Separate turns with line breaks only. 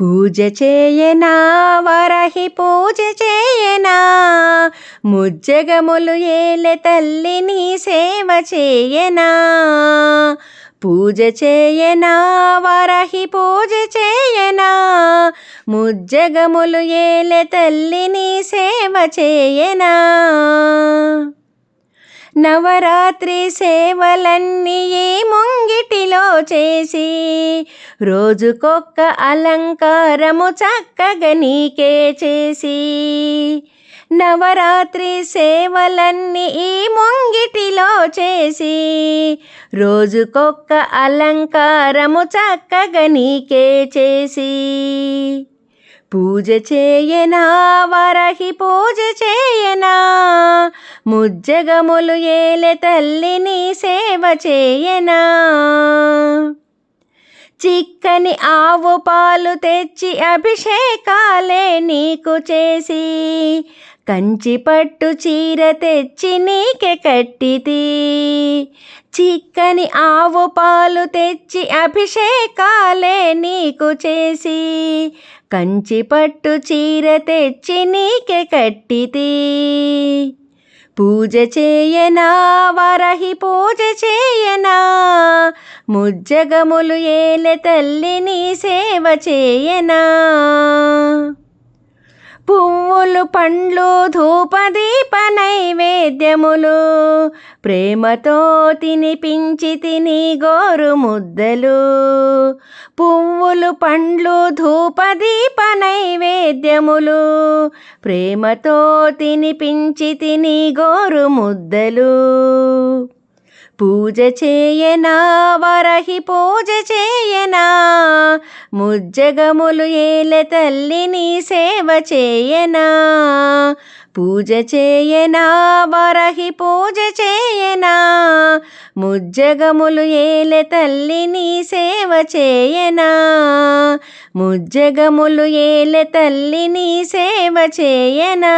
పూజ చేయనా వరహి పూజ చేయనా? ముజ్జగములు ఏలె తల్లిని సేవ చేయనా? పూజ చేయనా వరహి పూజ చేయనా? ముజ్జగములు ఏలె తల్లిని సేవ చేయనా? నవరాత్రి సేవలన్నీ ముంగిటి చేసి రోజుకొక్క అలంకారము చక్కగా నీకే చేసి నవరాత్రి సేవలన్నీ ఈ ముంగిటిలో చేసి రోజుకొక్క అలంకారము చక్కగా నీకే చేసి పూజ చేయనా వరహి పూజ చేయనా? ముజ్జగములు ఏలె తల్లిని సేవ చేయనా? చిక్కని ఆవు పాలు తెచ్చి అభిషేకాలే నీకు చేసి కంచి పట్టు చీర తెచ్చి నీకే కట్టితి. చిక్కని ఆవు పాలు తెచ్చి అభిషేకాలే నీకు చేసి కంచి పట్టు చీర తెచ్చి నీకే కట్టితే. పూజ చేయనా వరహి పూజ చేయనా ముజ్జగములు ఏలె తల్లిని సేవ చేయనా. పువ్వులు పండ్లు ధూపదీప నైవేద్యములు ప్రేమతో తినిపించి తిని గోరు ముద్దలు. పువ్వులు పండ్లు ధూపదీప నైవేద్యములు. ప్రేమతో తినిపించి తిని గోరు ముద్దలు. పూజ చేయనా వరహి పూజ చేయనా ముజ్జగములు ఏల తల్లిని సేవ చేయనా. పూజ చేయనా వరహి పూజ చేయనా? ముజ్జగములు ఏలె తల్లిని సేవ చేయనా? ముజ్జగములు ఏలె తల్లిని సేవ చేయనా?